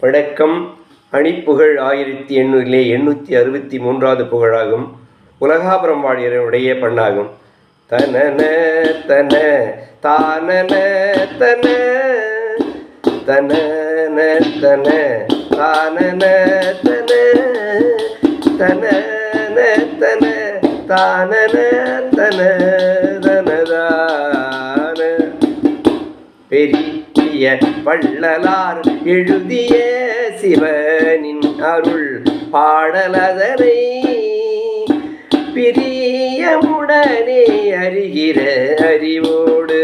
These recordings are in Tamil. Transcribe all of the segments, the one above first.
வணக்கம். அணிப்புகழ் ஆயிரத்தி எண்ணூறிலே எண்ணூற்றி அறுபத்தி மூன்றாவது புகழாகும். உலகாபுரம் வாழியருடைய பண்ணாகும். தனன தன தானன தன. தனன தன தானன தன. தனன தன தானன தன தனதான பெரிய வள்ளலார் எழுதிய சிவனின் அருள் பாடலதனை பிரியமுடனே அறிகிற அறிவோடு.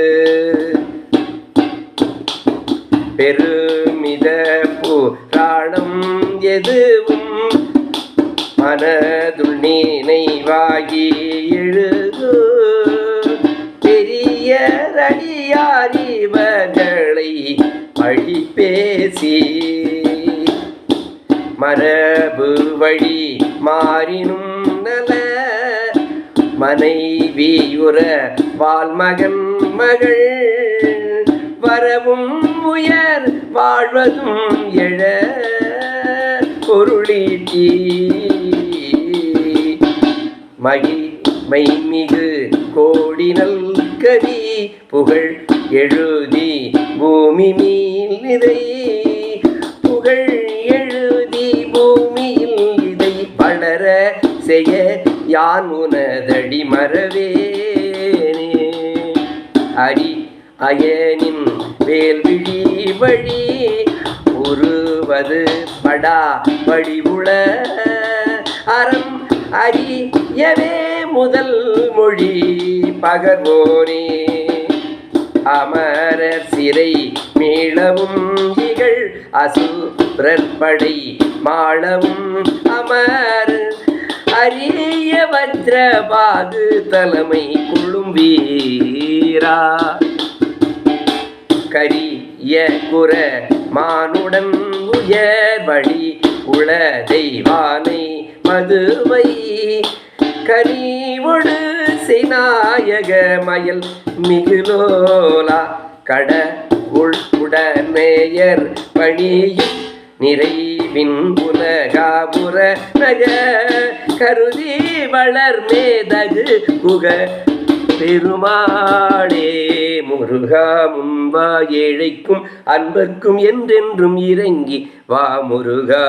பெருமித புராணம் எதுவும் மனதுள் நினைவாகி எழுது. பெரிய அடியாரிவர்களை வழி பேசி மரபு வழி மாறினும் நல. மனைவியுற வால்மகன் மகள். வரவும் உயர் வாழ்வதும் எழ. பொருளீட்டி. மகிமை மிகு கோடினல் கவி புகழ் எழுதி பூமி மீள் இதை புகழ் எழுதி பூமியில் இதை வளர செய்ய யான் உனதடி மறவேனே? அடி அயனின் வேல்விழி வழி உருவது படா வழிவுள அறம் அறியவே முதல் மொழி பகர்வோனே. அமரர் சிறை மீளவும் இகழ் அசுரற்படை மாளவும் அமர். அரிய வஜ்ரபாது தலைமை கொள்ளும் வீரா. கரிய குர மானுடன் உயர் வழி உள தெய்வானை மதுவை கனிவொடு சிநாயக மயல் மிகுலோலா. கட உள் உடமேயர் பணியும் நிறைவின் உலகாபுர நக. கருதி வளர் மேதகு குக. பெருமாளே முருகா முன்வா ஏழைக்கும் அன்பர்க்கும் என்றென்றும் இறங்கி வா முருகா.